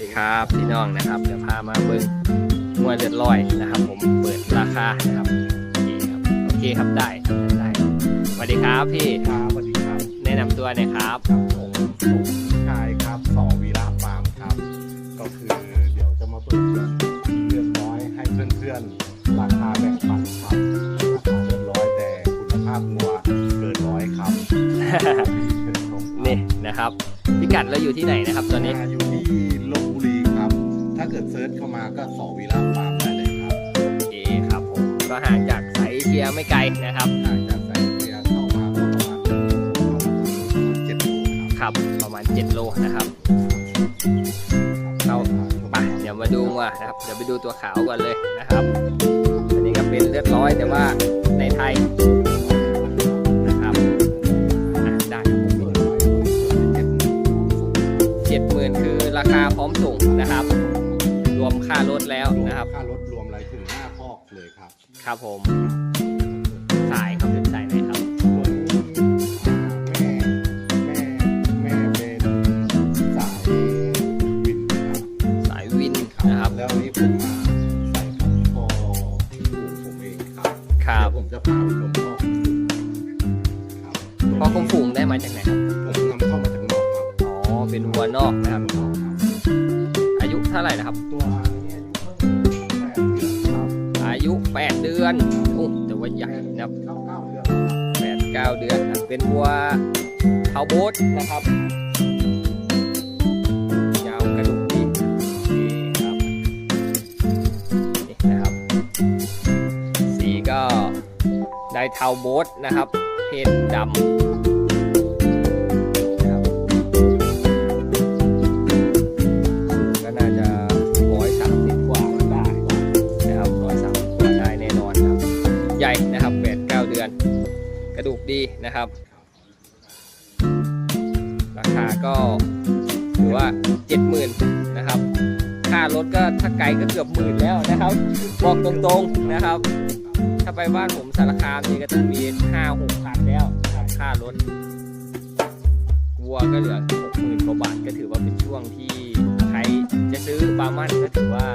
ดีครับพี่น้องนะครับเดี๋ยวพามาเบิ้งงวดเลือดลอยนะครับ ผมเปิดราคานะครับโอเคครับโอเคครับได้ได้สวัสดีครับพี่ครับสวัสดีครับ แนะนำตัวหน่อยครับครับผมผมชายครับสอวีระฟาร์มครับ ก็คือเดี๋ยวจะมาเปิดเพื่อนเรียบร้อยให้เพื่อนๆราคาแบ่งปันครับราคาเรียบร้อยแต่คุณภาพงัวเกินร้อยครับเชิญชมครับนี่นะครับพิกัดเราอยู่ที่ไหนนะครับตอนนี้าอยู่ที่ลบบุรีครับ ถ้าเกิดเซิร์ชเข้ามาก็สอวีระฟาร์มได้เลยครับโอเคครับผมก็ห่างจากสายเอเชียไม่ไกลนะครับห่างจากสายเสียเข้ามาก็ประมาณเจ็ดโลครับครับประมาณ 7 โลนะครับเราไปเดี๋ยวมาดูว่านะครับเดี๋ยวไปดูตัวขาวก่อนเลยนะครับอันนี้ก็เป็นเลือดร้อยแต่ว่าในไทยนะครับอะได้ครับผมเจ็ดหมื่นคือราคาพร้อมส่งนะครับ รวมค่ารถแล้วนะครับ ค่ารถรวมอะไรถึงหน้าคอกเลยครับ ครับผม สายครับเป็นสายไหนครับ เทาโบสนะครับยาวกระดูกดีนี่ครับนี่นะครับ สีก็ได้เทาโบสนะครับ เพศดำนะครับก็น่าจะร้อยสามสิบกว่าได้ครับร้อยสามสิบกว่าได้แน่นอนครับใหญ่นะครับแปดเก้าเดือน กระดูกดีนะครับ ราคาก็ถือว่าเจ็ดหมื่นนะครับ ค่ารถก็ถ้าไกลก็เกือบหมื่นแล้วนะครับ บอกตรงๆนะครับ ถ้าไปบ้านผมสารคามนี่ก็ต้องมีห้าหกพันแล้วนะครับค่ารถวัวก็เหลือหกหมื่นกว่าบาทก็ถือว่าเป็นช่วงที่ใครจะซื้อบาร์มันก็ถือว่า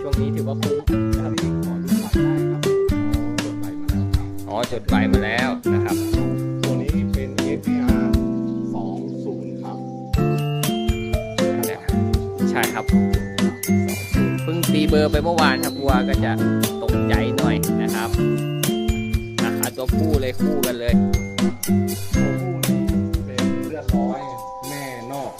ช่วงนี้ถือว่าคุ้มนะครับขอดูบัตรได้ครับจดใบมาแล้วครับอ๋อจดใบมาแล้วนะครับตัวนี้เป็น APR ใช่ครับเพิ่งตีเบอร์ไปเมื่อวานครับวัวก็จะตกใจหน่อยนะครับอะเอาตัวผู้เลยคู่กันเลยตัวผู้นี้เป็นเลือดร้อยแม่นอนอก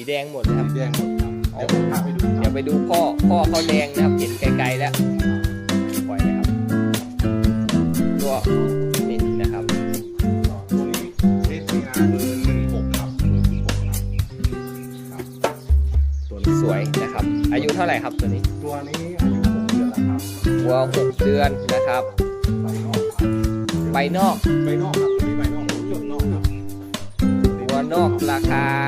สีแดงหมดเลยครับ สีแดงหมดครับเดี๋ยวผมพาไปดูคเดี๋รัยวบไปดูพ่อพ่อเขาแดงนะครับ เห็นไกลๆแล้วปล่อยเลยครับตัวนี่นะครับ ตัวนี้ APR เบอร์หนึ่งหกครับเบอร์หนึ่งหกครับครับตัวนี้สวยนะครับ อายุเท่าไหร่ครับตัวนี้ตัวนี้อายุหกเดือนแล้วครับวัวหกเดือนนะครับ ใบนอกครับใบนอกใบนอกครับตัวนี้ใบนอกผมจดนอกครับวัวนอกราคาห้าหมื่นพร้อ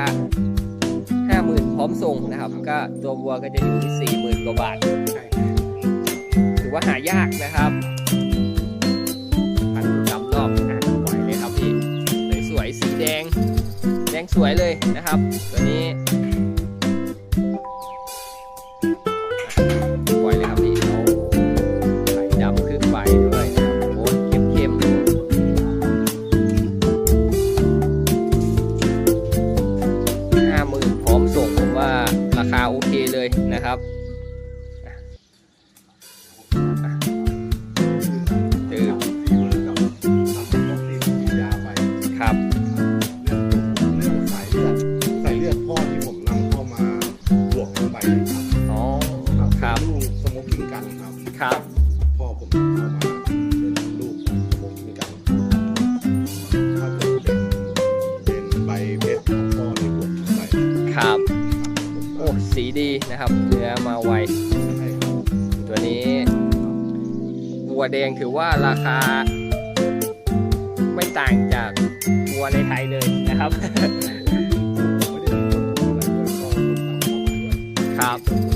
มส่ งนะครับ ก็ตัววัวก็จะอยู่ที่สี่หมื่นกว่าบาทถือว่าหายากนะครับพันธุกรรอกอะปล่อยเลยครับพี่สวยสีแดง แดงสวยเลยนะครับ ตัวนี้ เลยนะครับ ดีนะครับ เนื้อมาไวตัวนี้วัวแดงถือว่าราคา ไม่ต่างจากวัวในไทยเลยนะครับ ครับ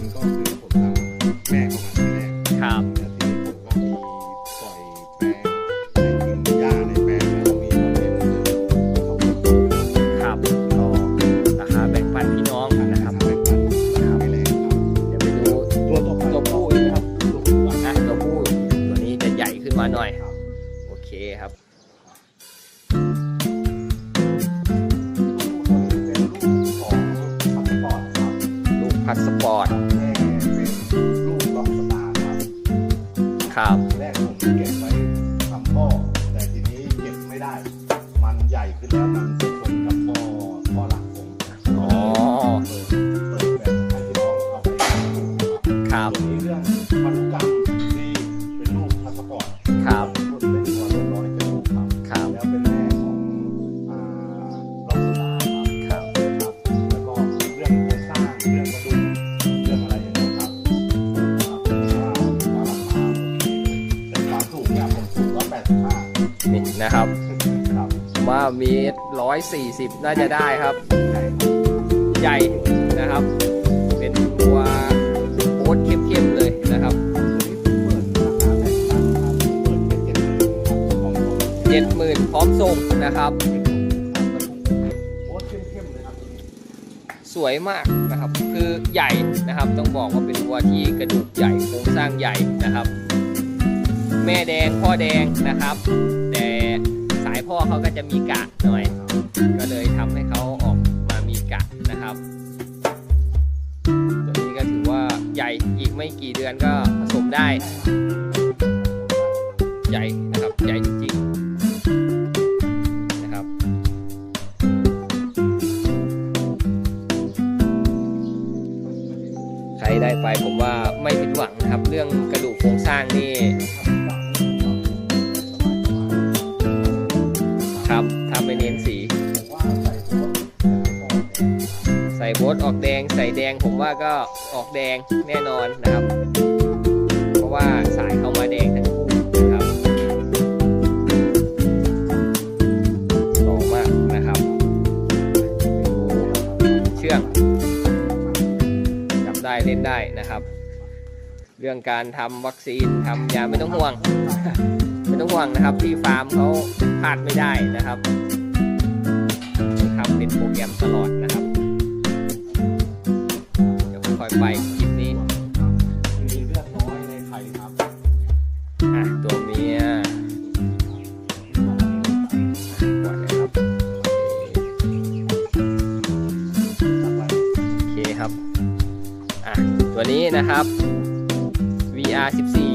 ครับ แรกผมเก็บไว้ทำพ่อแต่ทีนี้เก็บไม่ได้ มันใหญ่ขึ้นแล้วมัน 140 น่าจะได้ครับ ใหญ่นะครับ เป็นตัวโอ๊ตเข้มๆเลยนะครับเจ็ดหมื่นพร้อมส่งนะครับ สวยมากนะครับ คือใหญ่นะครับ ต้องบอกว่าเป็นวัวที่กระดูกใหญ่โครงสร้างใหญ่นะครับ แม่แดงพ่อแดงนะครับ พ่อเขาก็จะมีกะหน่อย ก็เลยทำให้เขาออกมามีกะนะครับตัวนี้ก็ถือว่าใหญ่อีกไม่กี่เดือนก็ผสมได้ ใหญ่ ใส่โบทออกแดงใส่แดงผมว่าก็ออกแดงแน่นอนนะครับ เพราะว่าสายเข้ามาแดงทั้งคู่นะครับหล่อมากนะครับเชื่องจับได้เล่นได้นะครับ เรื่องการทำวัคซีนทำยาไม่ต้องห่วง ไม่ต้องห่วงนะครับที่ฟาร์มเขาพลาดไม่ได้นะครับทำเป็นโปรแกรมตลอดนะครับ ไปคลิปนี้มีเลือดน้อยในไข่ครับอะตัวเมียปล่อยเลยครับโอเคครับอะตัวนี้นะครับ VR 14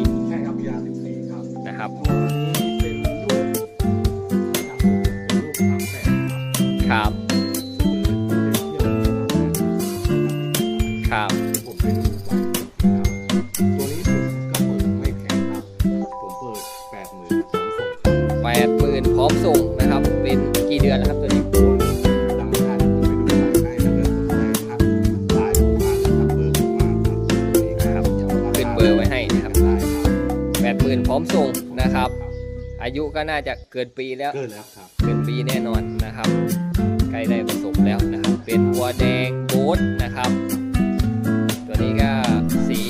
ตัวนี้นะครับขึ้นเบอร์ไว้ให้นะครับได้ครับแปดหมื่นพร้อมส่งนะครับ อายุก็น่าจะเกินปีแล้ว เกินแล้วครับ เกินปีแน่นอนนะครับใกล้ได้ผสมแล้วนะครับ เป็นวัวแดงโบ๊ทนะครับ ตัวนี้ก็สี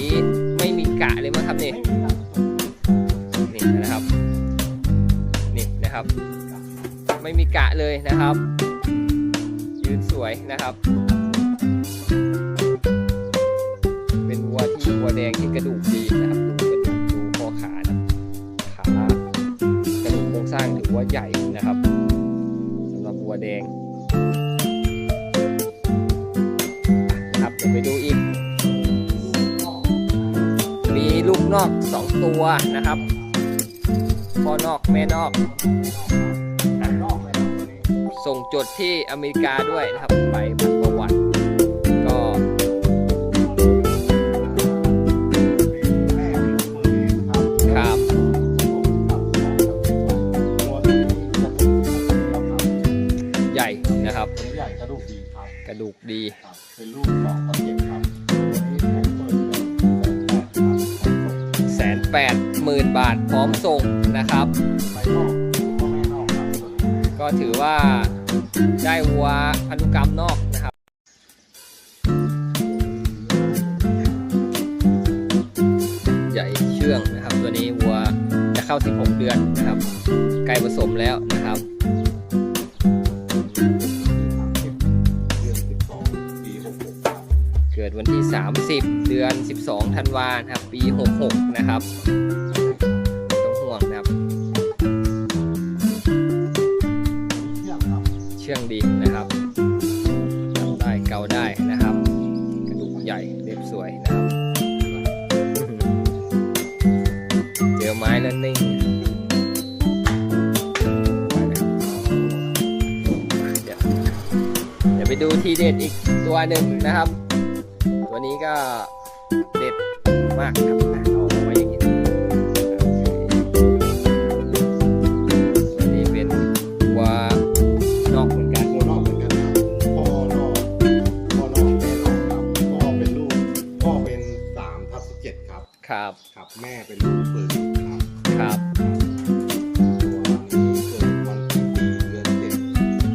ไม่มีกะเลยมั้งครับนี่ไม่มีครับนี่นะครับนี่นะครับ ไม่มีกะเลยนะครับ ยืนสวยนะครับ เป็นวัวที่วัวแดงที่กระดูกดีนะครับ ดูกระดูกดูข้อขานะขากระดูกโครงสร้างถือว่าใหญ่นะครับสำหรับวัวแดงครับเดี๋ยวไปดูอีก มีลูกนอกสองตัวนะครับพ่อนอกแม่นอก ส่งจดที่อเมริกาด้วยนะครับใบพันประวัติก็แม่เป็นเบอร์เองครับครับตัวนี้จะเป็นแล้วครับใหญ่นะครับตัวใหญ่กระดูกดีครับกระดูกดีครับเป็นลูกสองคนเจ็บครับตัวนี้ผมเปิดเป็นแสนแปดครับแสนแปดหมื่นบาทพร้อมส่งนะครับ ก็ถือว่าได้วัวพันธุกรรมนอกนะครับใหญ่เชื่องนะครับ ตัวนี้วัวจะเข้า 16 เดือนนะครับใกล้ผสมแล้วนะครับเกิดวันที่ 30 เดือน 12 ธันวาคมครับ ปี 66 นะครับ เชื่องดีนะครับจับได้เกาได้นะครับ กระดูกใหญ่เล็บสวยนะครับเจอไม้แล้วนิ่งเดี๋ยวไปดูทีเด็ดอีกตัวหนึ่งนะครับ ตัวนี้ก็เด็ดมากครับ ครับครับ ครับแม่เป็นลูกเปิดครับครับ ตัวนี้เกิดวันที่สี่เดือนเจ็ด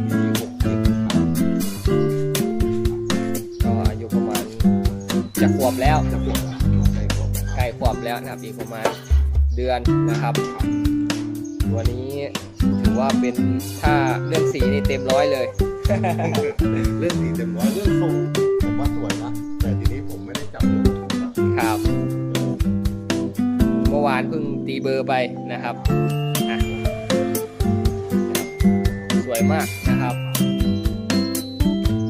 ปีหกเจ็ดครับก็อายุประมาณจะขวบแล้ว จะปวดแล้วใกล้ปวดแล้วใกล้ขวบแล้วนะครับอีกประมาณเดือนนะครับ ตัวนี้ถือว่าเป็นถ้าเรื่องสีนี่เต็มร้อยเลย เรื่องสีเต็มร้อยเรื่องทรงผมว่าสวยนะ วานเพิ่งตีเบอร์ไปนะครับอะสวยมากนะครับ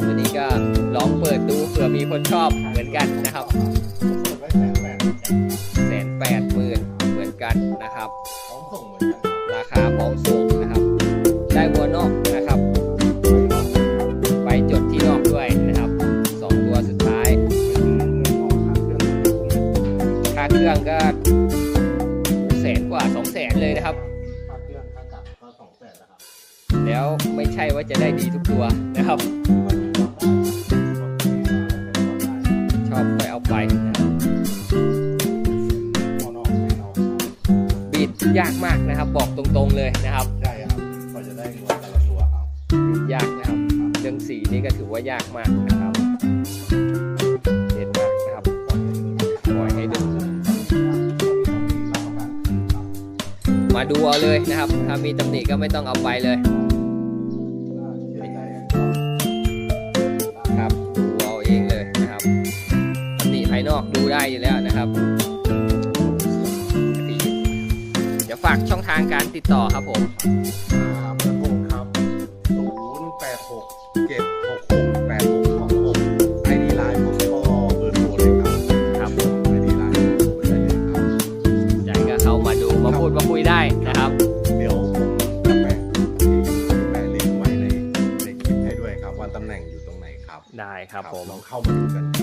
ตัวนี้ก็ลองเปิดดูเผื่อมีคนชอบเหมือนกันนะครับผมเปิดไว้แสนแปดแสนแปดหมื่นเหมือนกันนะครับพร้อมส่งเหมือน ว่าจะได้ดีทุกตัวนะครับ ชอบไปเอาไปนะครับบีดยากมากนะครับ บอกตรงๆเลยนะครับใช่ครับก็จะได้งวดแต่ละตัวครับบีดยากนะครับเรื่องสีนี่ก็ถือว่ายากมากนะครับเด่นมากนะครับปล่อยให้ดูมาดูเอาเลยนะครับ ถ้ามีตำหนิก็ไม่ต้องเอาไปเลย ได้อยู่แล้วนะครับเดี๋ยวฝากช่องทางการติดต่อครับผมเบอร์โทรครับศูนย์แปดหกเจ็ดหกหกแปดหกสองหกไอดีไลน์ผมก็เบอร์โทรเลยครับครับไอดีไลน์ผมได้เลยครับใจก็เข้ามาดูมาพูดมาคุยได้นะครับ เดี๋ยวผมจะแปะที่แปะลิงก์ไว้ในในคลิปให้ด้วยครับว่าตำแหน่งอยู่ตรงไหนครับได้ครับผม ลองเข้ามาดูกัน